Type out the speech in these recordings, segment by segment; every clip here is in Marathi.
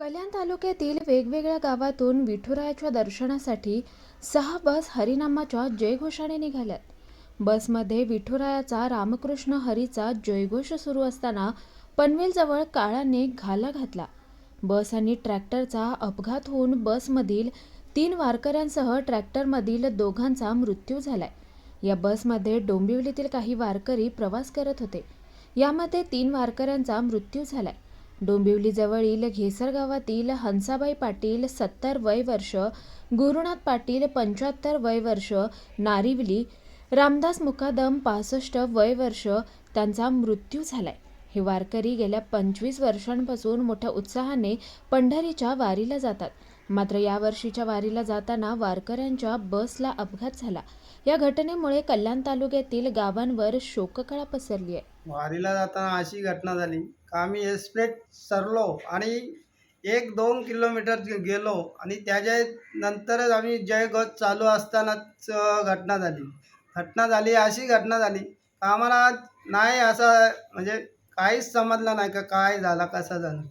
कल्याण तालुक्यातील वेगवेगळ्या गावातून विठुरायाच्या दर्शनासाठी सहा बस हरिनामाच्या जयघोषाने निघाल्यात. बसमध्ये विठुरायाचा रामकृष्ण हरीचा जयघोष सुरू असताना पनवेलजवळ काळाने घाला घातला. बस आणि ट्रॅक्टरचा अपघात होऊन बसमधील तीन वारकऱ्यांसह ट्रॅक्टरमधील दोघांचा मृत्यू झालाय. या बसमध्ये डोंबिवलीतील काही वारकरी प्रवास करत होते. यामध्ये तीन वारकऱ्यांचा मृत्यू झालाय. डोंबिवलीजवळील घेसर गावातील हंसाबाई पाटील सत्तर वय वर्ष गुरुनाथ पाटील पंच्याहत्तर वय वर्ष नारिवली रामदास मुकादम पासष्ट वय वर्ष त्यांचा मृत्यू झालाय. हे वारकरी गेल्या पंचवीस वर्षांपासून मोठ्या उत्साहाने पंढरीच्या वारीला जातात. मात्र यावर्षीच्या वारीला जाताना वारकऱ्यांच्या बसला अपघात झाला. या घटनेमुळे कल्याण तालुक्यातील गावांवर शोककळा पसरली आहे. वारीला जाताना अशी घटना झाली. का आम्ही एसप्लेट सरलो आणि एक दोन किलोमीटर गेलो आणि त्याच्या नंतरच आम्ही जयगत चालू असतानाच घटना झाली. घटना झाली अशी घटना झाली. आम्हाला नाही असं म्हणजे काहीच समजलं नाही का काय झाला कसा झाला.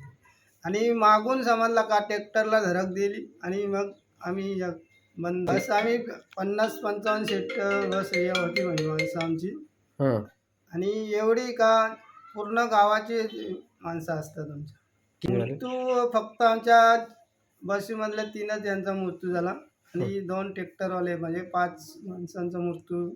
आणि मागून समजला का ट्रॅक्टरला धडक दिली आणि मग आम्ही बंद बस आम्ही पन्नास पंचावन्न सीट बस हे होती म्हणजे माणसं आमची. हां. आणि एवढी का पूर्ण गावाची माणसं असतात आमच्या? मृत्यू फक्त आमच्या बसीमधल्या तीनच यांचा मृत्यू झाला आणि दोन ट्रॅक्टरवाले म्हणजे पाच माणसांचा मृत्यू